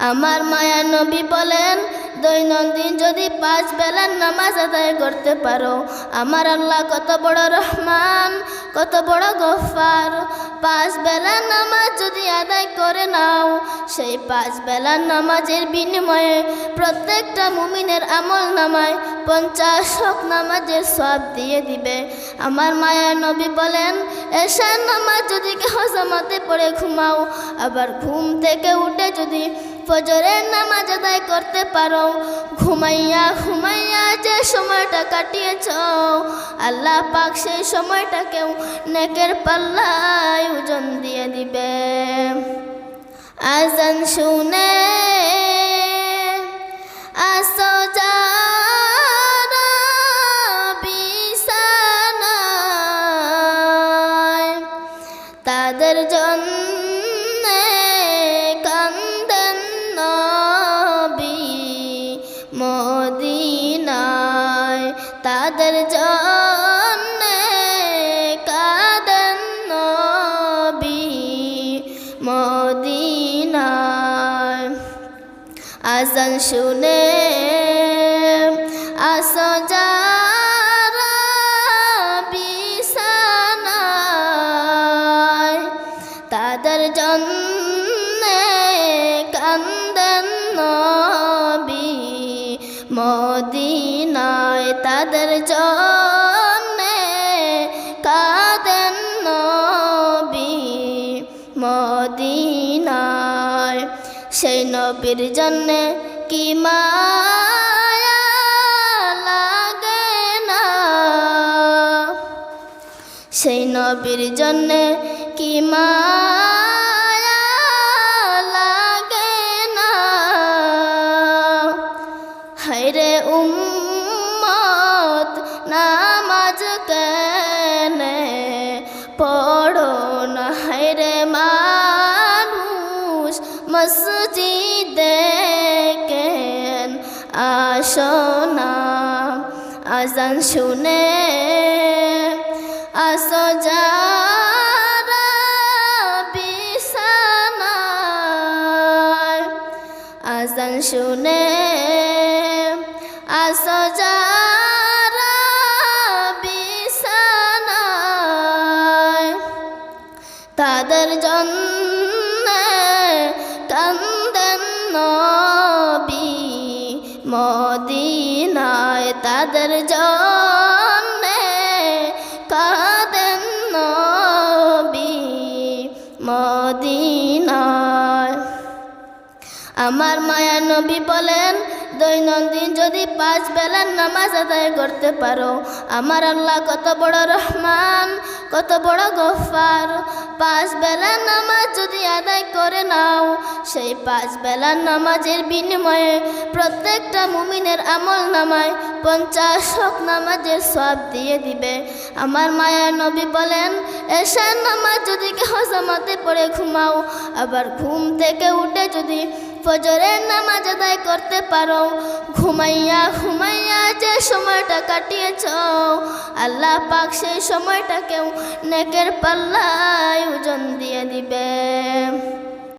আমার মায়া নবী বলেন দৈনন্দিন যদি পাঁচ বেলার নামাজ আদায় করতে পারো, আমার আল্লাহ কত বড় রহমান, কত বড় গফার। পাঁচ বেলার নামাজ যদি আদায় করে নাও, সেই পাঁচ বেলার নামাজের বিনিময়ে প্রত্যেকটা মুমিনের আমল নামায় পঞ্চাশ হক নামাজের সব দিয়ে দিবে। আমার মায়া নবী বলেন, এশার নামাজ যদি কেহ জামাতে পড়ে ঘুমাও, আবার ঘুম থেকে উঠে যদি ফজরের নামাজ আদায় করতে পারো ঘুমাইয়া ঘুমাইয়া যে সময়টা কাটিয়েছ, আল্লাহ পাক সেই সময়টাকেও নেকের পাল্লায় ওজন দিয়ে দিবে। আজান শুনে তাদের জন্য মদিনায় তাদের জন্য কান্দন নবী মদিনায়। আজান শুনে আসো যারা বিছানায় তাদের জন্য মদিনায় তাদের জন্যে কাঁদেন নবী মদিনায়। সেই নবীর জন্য কি মায়া লাগে না? সেই নবীর জন্য কি মায়া কেন আসো না আজান শুনে আসো যারা বিছানায়। আজান শুনে আসো যারা বিছানায়। তাদের জন্য মদিনায় তাদের জন্যে কাঁদেন নবী মদিনায়। আমার মায়া নবী বলেন দৈনন্দিন যদি পাঁচ বেলার নামাজ আদায় করতে পারো। আমার আল্লাহ কত বড় রহমান, কত বড় গফার। পাঁচ বেলার নামাজ যদি আদায় করে নাও, সেই পাঁচ বেলার নামাজের বিনিময়ে প্রত্যেকটা মুমিনের আমল নামায় পঞ্চাশ হক নামাজের সব দিয়ে দিবে। আমার মায়া নবী বলেন, এশার নামাজ যদি কেহ জামাতে পড়ে ঘুমাও, আবার ঘুম থেকে উঠে যদি ফজরের নামাজ আদায় করতে পারো। ঘুমাইয়া ঘুমাইয়া যে সময়টা কাটিয়েছ, আল্লাহ পাক সেই সময়টাকেও নেকের পাল্লায় ওজন দিয়ে দিবে।